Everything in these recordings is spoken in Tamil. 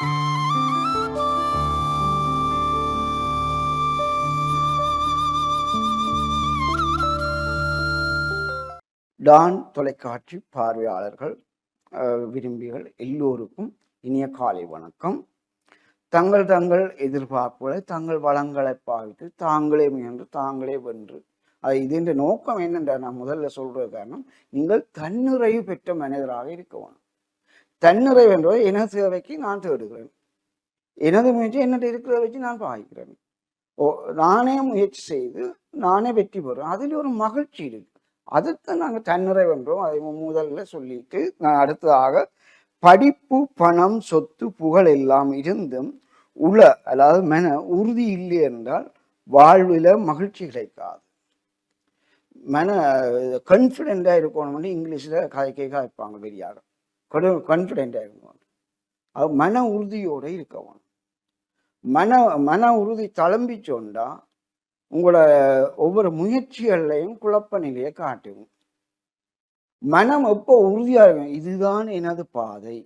டான் தொலைக்காட்சி பார்வையாளர்கள் விரும்பிகள் எல்லோருக்கும் இனிய காலை வணக்கம். தங்கள் தங்கள் எதிர்பார்ப்புகளை தங்கள் வளங்களை பாவித்து தாங்களே முயன்று தாங்களே வென்று. அது இதன் நோக்கம் என்னென்ற நான் முதல்ல சொல்றது காரணம் நீங்கள் தன்னிறைவு பெற்ற மனிதராக இருக்கணும் வேணும் தன்னிறைவு என்பது எனது சேவைக்கு நான் தேடுகிறேன். எனது முயற்சி என்னிட்ட இருக்கிறத வச்சு நான் பாய்க்கிறேன் ஓ நானே முயற்சி செய்து நானே வெற்றி பெறுறேன் அதில் ஒரு மகிழ்ச்சி இருக்கு. அதுதான் நாங்கள் தன்னிறைவு என்றோம் அதை முதல்ல சொல்லிட்டு நான் அடுத்ததாக படிப்பு பணம் சொத்து புகழ் எல்லாம் இருந்தும் உள அதாவது மன உறுதி இல்லை என்றால் வாழ்வில் மகிழ்ச்சி கிடைக்காது. மன கான்ஃபிடென்ட்டாக இருக்கணும்னு இங்கிலீஷில் கதை கேட்பாங்க பெரியார் கான்ஃபிடென்ட்டாக இருக்கணும். அது மன உறுதியோடு இருக்கணும். மன மன உறுதி தளம்பி சொன்னால் உங்களோட ஒவ்வொரு முயற்சிகள்லையும் குழப்ப நிலையை காட்டும். மனம் எப்போ உறுதியாக இருக்கும்? இதுதான் எனது பாதை.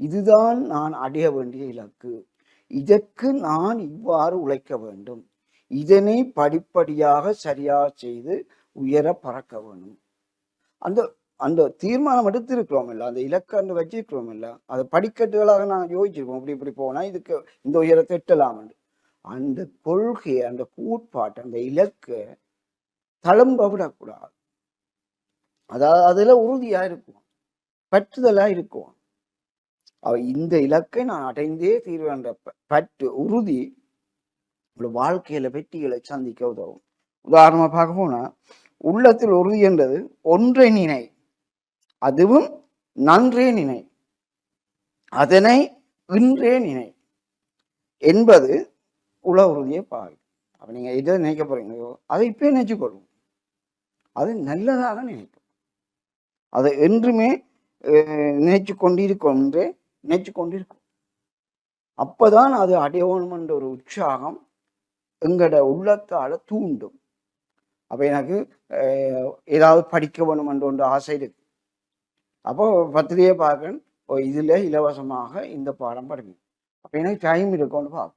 இதுதான் நான் அடைய வேண்டிய இலக்கு. இதற்கு நான் இவ்வாறு உழைக்க வேண்டும். இதனை படிப்படியாக சரியாக செய்து உயர பறக்க வேண்டும் அந்த அந்த தீர்மானம் எடுத்திருக்கிறோம் இல்லை அந்த இலக்கன்று வச்சிருக்கிறோம் இல்லை அதை படிக்கட்டுகளாக நான் யோசிச்சிருக்கோம் இப்படி இப்படி போனா இதுக்கு இந்த உயரத்தை எட்டலாம் அந்த கொள்கை அந்த கூட்பாட்டு அந்த இலக்கு தளம்ப விடக்கூடாது அதாவது அதில் உறுதியா இருக்கும். பற்றுதலா இருக்கும். இந்த இலக்கை நான் அடைந்தே தீர்வேன்ற ப- பற்று உறுதி உங்களோட வாழ்க்கையில வெற்றிகளை சந்திக்க உதவும். உதாரணமா பார்க்க போனா உள்ளத்தில் உறுதி என்றது ஒன்றை நினை அதுவும் நன்றே நினை. அதனை இன்றே நினை. என்பது உல உறுதியை பாரு அப்போ நீங்கள் எதை நினைக்க போறீங்களோ அதை இப்பயே நினைச்சுக்கொள்ளும் அது நல்லதாக நினைக்கும். அதை என்றுமே அஹ், நினைச்சு கொண்டிருக்கொன்றே நினைச்சு கொண்டிருக்கும். அப்பதான் அது அடையணும் என்ற ஒரு உற்சாகம் எங்களோட உள்ளத்தால் தூண்டும். அப்போ எனக்கு ஏதாவது படிக்க வேணும் என்ற ஒன்று ஆசை இருக்கு. அப்போ பத்திரிகையை பார்க்கணும். ஓ இதுல இலவசமாக இந்த பாடம் படிக்கணும். அப்போ எனக்கு டைம் இருக்கும்னு பார்ப்போம்.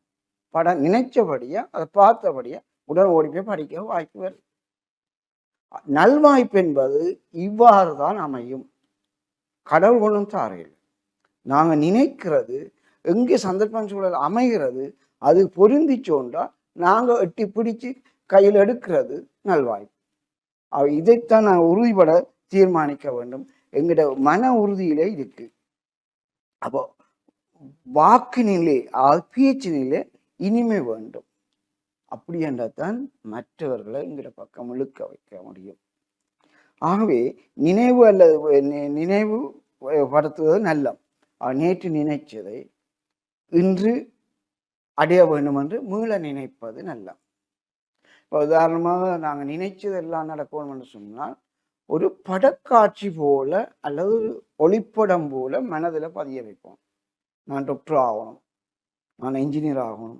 படம் நினைச்சபடியாக அதை பார்த்தபடியாக உடன் ஓடி போய் படிக்க வாய்ப்பு வருது நல்வாய்ப்பு என்பது இவ்வாறு தான் அமையும். கடவுள் ஒன்றும் தாரையில் நாங்க நினைக்கிறது எங்கே சந்தர்ப்பம் சூழல் அமைகிறது அது பொருந்திச்சோண்டா நாங்க எட்டி பிடிச்சு கையில் எடுக்கிறது நல்வாய்ப்பு. இதைத்தான் நான் உறுதிப்பட தீர்மானிக்க வேண்டும். எங்கிட்ட மன உறுதியிலே இருக்கு. அப்போ வாக்கினிலே அதாவது நிலை இனிமை வேண்டும். அப்படி என்றால் மற்றவர்களை எங்கட பக்கம் இழுக்க வைக்க முடியும். ஆகவே நினைவு அல்லது நி- நினைவு படுத்துவது நல்லம். நேற்று நினைச்சதை இன்று அடைய வேண்டும் என்று மீள நினைப்பது நல்லம். இப்போ உதாரணமாக நாங்கள் நினைச்சதெல்லாம் நடக்கணும் என்று சொன்னால் ஒரு படக்காட்சி போல அல்லது ஒரு ஒளிப்படம் போல மனதில் பதிய வைப்போம். நான் டாக்டர் ஆகணும். நான் இன்ஜினியர் ஆகணும்.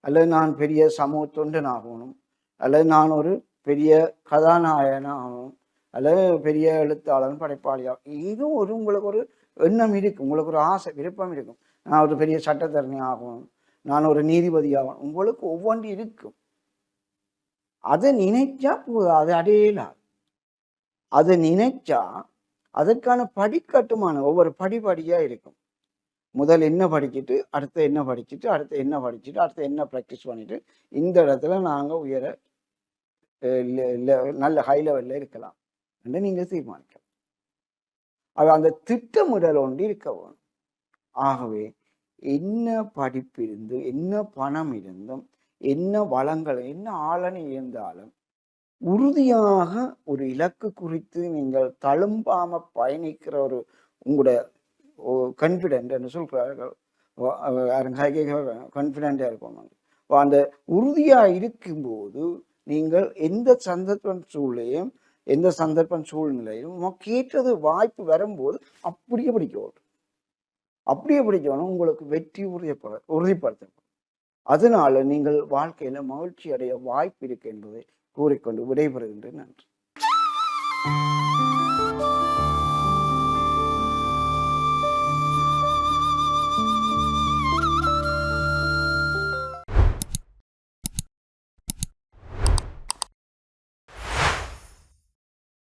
அல்லது நான் பெரிய சமூக தொண்டன் ஆகணும். அல்லது நான் ஒரு பெரிய கதாநாயகன் ஆகணும். அல்லது பெரிய எழுத்தாளன் படைப்பாளியாகும் இதுவும் ஒரு உங்களுக்கு ஒரு எண்ணம் இருக்கும் உங்களுக்கு ஒரு ஆசை விருப்பம் இருக்கும் நான் ஒரு பெரிய சட்டத்தரணி ஆகணும். நான் ஒரு நீதிபதி ஆகணும். உங்களுக்கு ஒவ்வொன்று இருக்கும். அதை நினைச்சா போதும் அது அடையலாம் அதை நினைச்சா அதற்கான படிக்கட்டுமான ஒவ்வொரு படிப்படியா இருக்கும். முதல் என்ன படிச்சுட்டு அடுத்து என்ன படிச்சுட்டு அடுத்து என்ன படிச்சுட்டு அடுத்து என்ன ப்ராக்டிஸ் பண்ணிட்டு இந்த இடத்துல நாங்கள் உயர நல்ல ஹை லெவல்ல இருக்கலாம் என்று நீங்கள் தீர்மானிக்கலாம். அது அந்த திட்டமிடல் ஒன்று இருக்க வேணும். ஆகவே என்ன படிப்பு இருந்து என்ன பணம் இருந்தும் என்ன வளங்கள் என்ன ஆளணி இருந்தாலும் உறுதியாக ஒரு இலக்கு குறித்து நீங்கள் தழும்பாம பயணிக்கிற ஒரு உங்களோட கான்ஃபிடென்ட் என்று சொல்கிறார்கள் கான்ஃபிடென்ட்டாக இருக்கணும் அந்த உறுதியாக இருக்கும்போது நீங்கள் எந்த சந்தர்ப்ப சூழ்நிலையும் எந்த சந்தர்ப்ப சூழ்நிலையிலும் உமக்கு ஏற்றது வாய்ப்பு வரும்போது அப்படியே பிடிக்கணும் அப்படியே பிடிக்கணும் உங்களுக்கு வெற்றி உறுதிப்பட உறுதிப்படுத்தப்படும். அதனால நீங்கள் வாழ்க்கையில மகிழ்ச்சி அடைய வாய்ப்பு இருக்கு என்பதை கூறிக்கொண்டு விடைபெறுகின்றேன். நன்றி.